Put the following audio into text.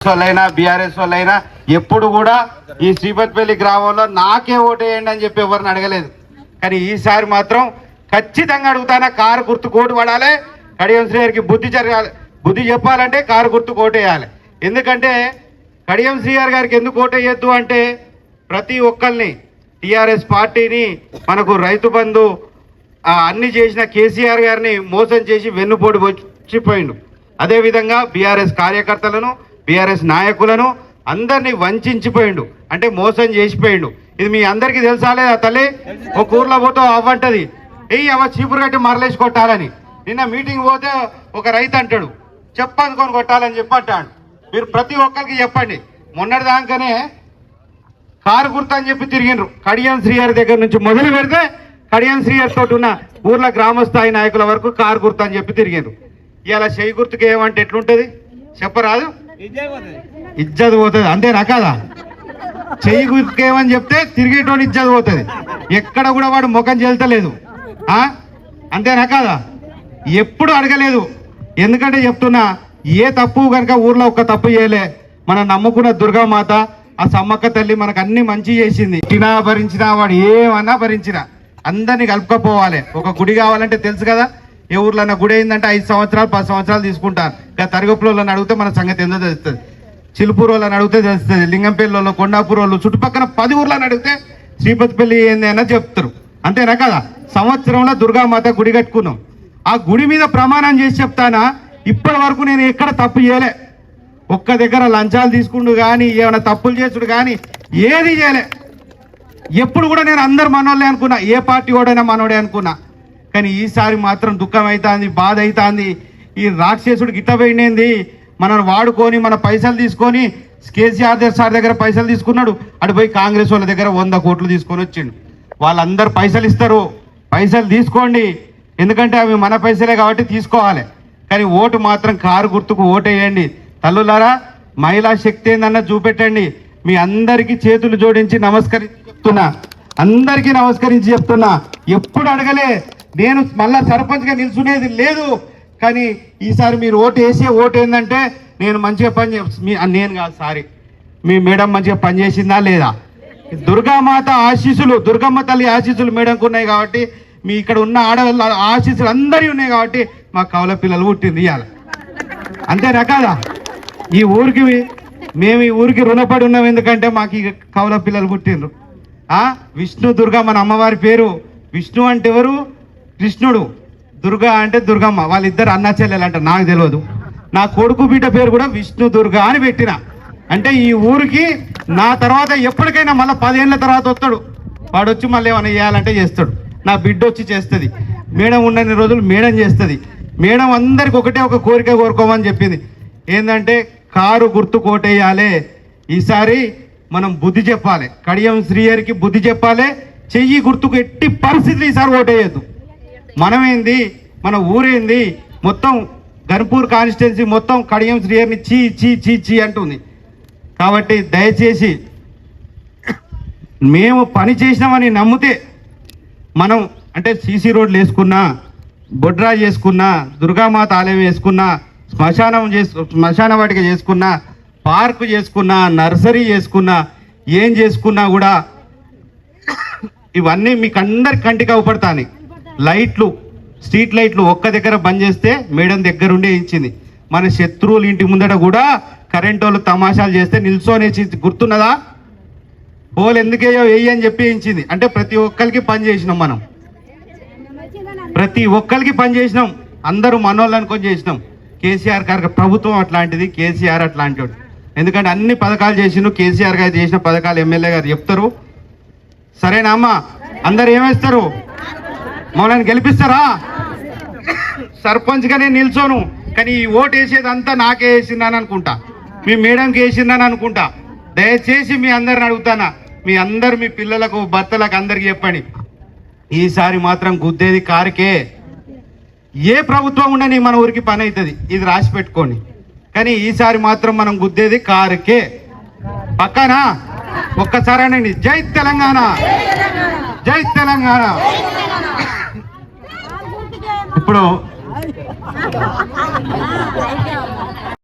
వాళ్ళైనా బీఆర్ఎస్ వాళ్ళైనా ఎప్పుడు కూడా ఈ శ్రీపతిపల్లి గ్రామంలో నాకే ఓటేయండి అని చెప్పి ఎవరిని అడగలేదు. కానీ ఈసారి మాత్రం ఖచ్చితంగా అడుగుతానా కారు గుర్తు కోటు పడాలి కడియం శ్రీ గారికి బుద్ధి జరగాలి బుద్ధి చెప్పాలంటే కారు గుర్తు కోటేయాలి ఎందుకంటే కడియం శ్రీఆర్ గారికి ఎందుకు ఓటేయద్దు అంటే ప్రతి ఒక్కరిని టిఆర్ఎస్ పార్టీని మనకు రైతు బంధు అన్ని చేసిన కేసీఆర్ గారిని మోసం చేసి వెన్నుపోటు వచ్చిపోయిండు. అదేవిధంగా బీఆర్ఎస్ కార్యకర్తలను బీఆర్ఎస్ నాయకులను అందరినీ వంచిపోయిండు అంటే మోసం చేసిపోయిండు. ఇది మీ అందరికీ తెలుసా లేదా తల్లి? ఒక ఊర్లో పోతే అవ్వంటది ఏ అవ్వ చీపురు కట్టి మరలేసి కొట్టాలని. నిన్న మీటింగ్ పోతే ఒక రైతు అంటాడు చెప్పనుకొని కొట్టాలని చెప్పి అంటాడు. మీరు ప్రతి ఒక్కరికి చెప్పండి. మొన్నటి దాకానే కారు గుర్తు అని చెప్పి తిరిగిండ్రు. కడియం శ్రీహరి దగ్గర నుంచి మొదలు పెడితే కడియం శ్రీహరి తోటి ఉన్న ఊర్ల గ్రామస్థాయి నాయకుల వరకు కారు గుర్తు అని చెప్పి తిరిగిండ్రు. ఇలా చేయి గుర్తుకు ఏమంటే ఎట్లుంటది? చెప్పరాదు? ఇజ్జత్ పోతుంది అంతేనా కాదా చెయ్యి గుర్తుకు చెప్తే తిరిగేటోడు ఇజ్జత్ పోతుంది. ఎక్కడ కూడా వాడు ముఖం చెల్తలేదు. అంతేనా కాదా ఎప్పుడు అడగలేదు. ఎందుకంటే చెప్తున్నా ఏ తప్పు కనుక ఊర్లో ఒక్క తప్పు చేయలే. మనం నమ్ముకున్న దుర్గామాత ఆ సమ్మక్క తల్లి మనకు అన్ని మంచి చేసింది. తినా భరించినా వాడు ఏమన్నా భరించినా అందరినీ కలుపుకపోవాలి. ఒక గుడి కావాలంటే తెలుసు కదా ఏ ఊర్లో గుడి అయిందంటే ఐదు సంవత్సరాలు పది సంవత్సరాలు తీసుకుంటారు. ఇంకా తరగపులో అడిగితే మన సంగతి ఏందో తెలుస్తుంది. చిలుపూరు వాళ్ళని అడిగితే తెలుస్తుంది. లింగంపల్లి వాళ్ళు కొండాపూర్ వాళ్ళు చుట్టుపక్కల పది ఊర్లని అడిగితే శ్రీపతిపల్లి ఏంది అని చెప్తారు. అంతేనా కదా? సంవత్సరంలో దుర్గామాత గుడి కట్టుకున్నాం. ఆ గుడి మీద ప్రమాణం చేసి చెప్తానా? ఇప్పటి వరకు నేను ఎక్కడ తప్పు చేయలే. ఒక్క దగ్గర లంచాలు తీసుకుండు కానీ ఏమైనా తప్పులు చేసుడు కానీ ఏది చేయలే. ఎప్పుడు కూడా నేను అందరు మనోళ్ళే అనుకున్నా. ఏ పార్టీ వాడైనా మనోడే అనుకున్నా. కానీ ఈసారి మాత్రం దుఃఖం అవుతుంది బాధ అవుతుంది ఈ రాక్షసుడు గిట్ట పోయింది మనల్ని వాడుకొని మన పైసలు తీసుకొని కేసీఆర్ దగ్గర సార్ దగ్గర పైసలు తీసుకున్నాడు. అటు పోయి కాంగ్రెస్ వాళ్ళ దగ్గర వంద కోట్లు తీసుకొని వచ్చిండు. వాళ్ళందరూ పైసలు ఇస్తారు. పైసలు తీసుకోండి. ఎందుకంటే అవి మన పైసలే కాబట్టి తీసుకోవాలి. కానీ ఓటు మాత్రం కారు గుర్తుకు ఓటేయండి. తల్లులారా మహిళా శక్తి ఏందన్న చూపెట్టండి. మీ అందరికీ చేతులు జోడించి నమస్కరించి చెప్తున్నా. అందరికీ నమస్కరించి చెప్తున్నా. ఎప్పుడు అడగలే. నేను మళ్ళా సర్పంచ్గా నిల్చునేది లేదు. కానీ ఈసారి మీరు ఓటు వేసే ఓటు ఏంటంటే నేను మంచిగా పని మీ నేను కాదు సారీ. మీ మేడం మంచిగా పనిచేసిందా లేదా? దుర్గామాత ఆశీస్సులు దుర్గమ్మ తల్లి ఆశీస్సులు మేడంకు ఉన్నాయి కాబట్టి మీ ఇక్కడ ఉన్న ఆడవాళ్ళ ఆశీస్సులు అందరి ఉన్నాయి కాబట్టి మా కవల పిల్లలు పుట్టింది ఇవాళ అంతేనా కాదా? ఈ ఊరికి మేము ఈ ఊరికి రుణపడి ఉన్నాం ఎందుకంటే మాకు ఈ కవల పిల్లలు పుట్టిండ్రు. విష్ణు దుర్గా మన అమ్మవారి పేరు. విష్ణు అంటే ఎవరు? కృష్ణుడు. దుర్గా అంటే దుర్గమ్మ వాళ్ళిద్దరు అన్న చెల్లెలు అంట నాకు తెలియదు నా కొడుకు బిడ్డ పేరు కూడా విష్ణు దుర్గా అని పెట్టిన. అంటే ఈ ఊరికి నా తర్వాత ఎప్పటికైనా మళ్ళీ పదేళ్ళ తర్వాత వస్తాడు. వాడు వచ్చి మళ్ళీ ఏమైనా చేయాలంటే చేస్తాడు. నా బిడ్డ వచ్చి చేస్తుంది. మేడం ఉన్నన్ని రోజులు మేడం చేస్తుంది. మేడం అందరికి ఒకటే ఒక కోరిక కోరుకోమని చెప్పింది. ఏంటంటే కారు గుర్తు కోటేయాలి. ఈసారి మనం బుద్ధి చెప్పాలి. కడియం శ్రీయరికి బుద్ధి చెప్పాలి. చెయ్యి గుర్తుకు ఎట్టి పరిస్థితులు ఈసారి ఓటేయద్దు. మనమేంది? మన ఊరేంది? మొత్తం గన్పూర్ కాన్స్టిట్యున్సీ మొత్తం కడియం శ్రీయర్ని చీ చీ చీ చీ అంటుంది. కాబట్టి దయచేసి మేము పని చేసినామని నమ్మితే మనం అంటే సీసీ రోడ్లు వేసుకున్నా బొడ్రా చేసుకున్నా దుర్గామాత ఆలయం వేసుకున్నా శ్మశానం చేసు శ్మశాన వాటిక చేసుకున్నా పార్కు చేసుకున్నా నర్సరీ చేసుకున్నా ఏం చేసుకున్నా కూడా ఇవన్నీ మీకు అందరి కంటికి అవపడతాయి లైట్లు స్ట్రీట్ లైట్లు ఒక్క దగ్గర బంద్ చేస్తే మేడం దగ్గరుండే ఇచ్చింది. మన శత్రువులు ఇంటి ముందట కూడా కరెంట్ వాళ్ళు తమాషాలు చేస్తే నిల్చోనే గుర్తున్నదా? పోలు ఎందుకేయో వేయి అని చెప్పి ఇచ్చింది. అంటే ప్రతి ఒక్కరికి పని చేసినాం మనం. ప్రతి ఒక్కరికి పని చేసినాం. అందరూ మనోళ్ళు అనుకొని చేసినాం. కేసీఆర్ గారి ప్రభుత్వం అట్లాంటిది కేసీఆర్ అట్లాంటి ఎందుకంటే అన్ని పథకాలు చేసిండు కేసీఆర్ గారు చేసిన పథకాలు ఎమ్మెల్యే గారు చెప్తారు. సరేనా అమ్మా? అందరు ఏమేస్తారు మమ్మల్ని గెలిపిస్తారా? సర్పంచ్గానే నిల్చోను కానీ ఈ ఓటు వేసేదంతా నాకే వేసిందని అనుకుంటా. మీ మేడంకి వేసిందని అనుకుంటా. దయచేసి మీ అందరిని అడుగుతానా? మీ అందరు మీ పిల్లలకు భర్తలకు అందరికి చెప్పండి. ఈసారి మాత్రం గుద్దేది కారుకే. ఏ ప్రభుత్వం ఉండని మన ఊరికి పని అవుతుంది ఇది రాసి పెట్టుకోండి. కానీ ఈసారి మాత్రం మనం గుద్దేది కారుకే. పక్కనా? ఒక్కసారేనండి జై తెలంగాణ! జై తెలంగాణ! ఇప్పుడు